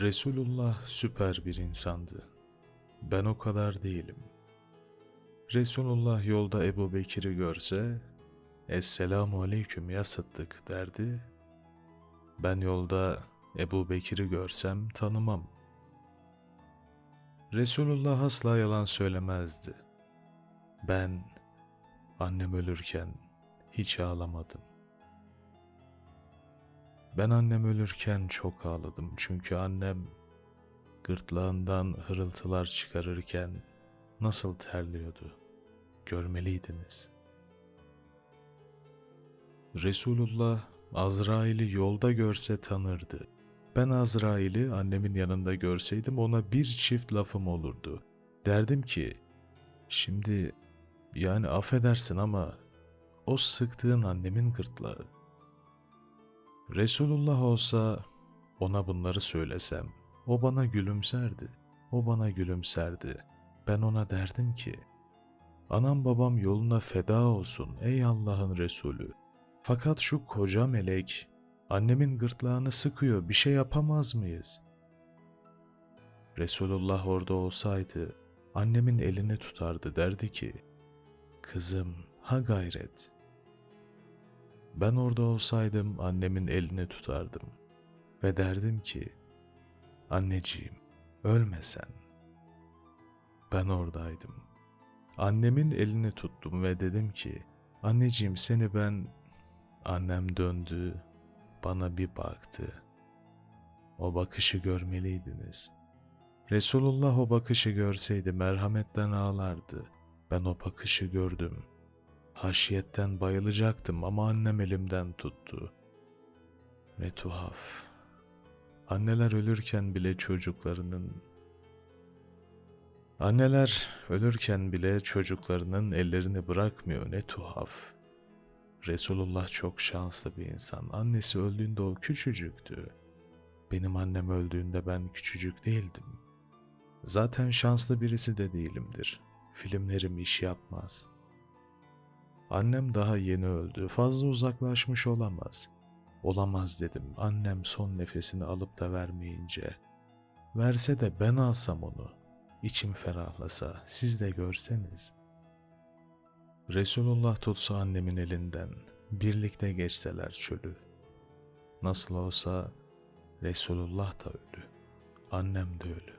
Resulullah süper bir insandı. Ben o kadar değilim. Resulullah yolda Ebu Bekir'i görse, Esselamu Aleyküm ya Sıddık derdi. Ben yolda Ebu Bekir'i görsem tanımam. Resulullah asla yalan söylemezdi. Ben annem ölürken hiç ağlamadım. Ben annem ölürken çok ağladım çünkü annem gırtlağından hırıltılar çıkarırken nasıl terliyordu. Görmeliydiniz. Resulullah Azrail'i yolda görse tanırdı. Ben Azrail'i annemin yanında görseydim ona bir çift lafım olurdu. Derdim ki, şimdi yani affedersin ama o sıktığın annemin gırtlağı. Resulullah olsa ona bunları söylesem, o bana gülümserdi. O bana gülümserdi. Ben ona derdim ki, anam babam yoluna feda olsun ey Allah'ın Resulü. Fakat şu koca melek annemin gırtlağını sıkıyor bir şey yapamaz mıyız? Resulullah orada olsaydı annemin elini tutardı derdi ki, kızım ha gayret.'' Ben orada olsaydım annemin elini tutardım ve derdim ki, anneciğim ölme sen. Ben oradaydım. Annemin elini tuttum ve dedim ki, anneciğim seni ben... Annem döndü, bana bir baktı. O bakışı görmeliydiniz. Resulullah o bakışı görseydi merhametten ağlardı. Ben o bakışı gördüm.'' Haşiyetten bayılacaktım ama annem elimden tuttu. Ne tuhaf. Anneler ölürken bile çocuklarının Anneler ölürken bile çocuklarının ellerini bırakmıyor ne tuhaf. Resulullah çok şanslı bir insan. Annesi öldüğünde o küçücüktü. Benim annem öldüğünde ben küçücük değildim. Zaten şanslı birisi de değilimdir. Filmlerim iş yapmaz.'' Annem daha yeni öldü. Fazla uzaklaşmış olamaz. Olamaz dedim. Annem son nefesini alıp da vermeyince. Verse de ben alsam onu. İçim ferahlasa, siz de görseniz. Resulullah tutsa annemin elinden, birlikte geçseler çölü. Nasıl olsa Resulullah da ölü, annem de ölü.